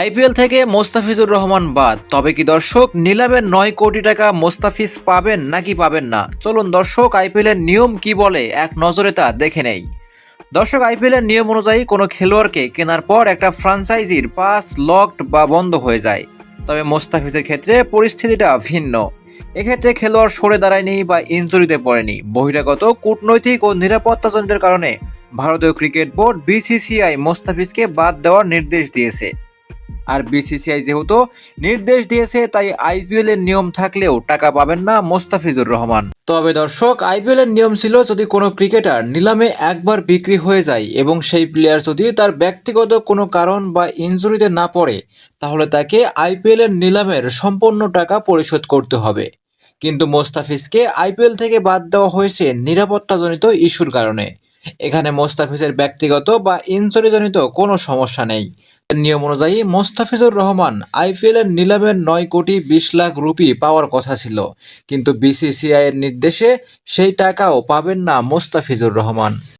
IPL থেকে মোস্তাফিজুর রহমান বাদ। তবে কি দর্শক নিলামের নয় কোটি টাকা মোস্তাফিজ পাবেন নাকি পাবেন না? চলুন দর্শক, আইপিএলের নিয়ম কি বলে এক নজরে তা দেখে নেই। দর্শক, আইপিএলের নিয়ম অনুযায়ী কোনো খেলোয়াড়কে কেনার পর একটা ফ্রাঞ্চাইজির পাস লকড বা বন্ধ হয়ে যায়। তবে মোস্তাফিজের ক্ষেত্রে পরিস্থিতিটা ভিন্ন। এক্ষেত্রে খেলোয়াড় সরে দাঁড়ায়নি বা ইঞ্জুরিতে পড়েনি। বহিরাগত, কূটনৈতিক ও নিরাপত্তাজনিতের কারণে ভারতীয় ক্রিকেট বোর্ড বিসিসিআই মোস্তাফিজকে বাদ দেওয়ার নির্দেশ দিয়েছে। আর বিসিসিআই যেহেতু নির্দেশ দিয়েছে, তাই আইপিএল এর নিয়ম থাকলেও টাকা পাবেন না মোস্তাফিজুর রহমান। তবে দর্শক আইপিএল এর নিয়ম ছিল যদি কোনো ক্রিকেটার নিলামে একবার বিক্রি হয়ে যায় এবং সেই প্লেয়ার যদি তার ব্যক্তিগত কোনো কারণ বা ইনজুরিতে না পড়ে, তাহলে তাকে আইপিএল এর নিলামের সম্পূর্ণ টাকা পরিশোধ করতে হবে। কিন্তু মোস্তাফিজকে আইপিএল থেকে বাদ দেওয়া হয়েছে নিরাপত্তাজনিত ইস্যুর কারণে। এখানে মোস্তাফিজের ব্যক্তিগত বা ইনজুরিজনিত কোনো সমস্যা নেই। নিয়ম অনুযায়ী মোস্তাফিজুর রহমান আইপিএলের নিলামের নয় কোটি বিশ লাখ রুপি পাওয়ার কথা ছিল। কিন্তু বিসিসিআই এর নির্দেশে সেই টাকাও পাবেন না মোস্তাফিজুর রহমান।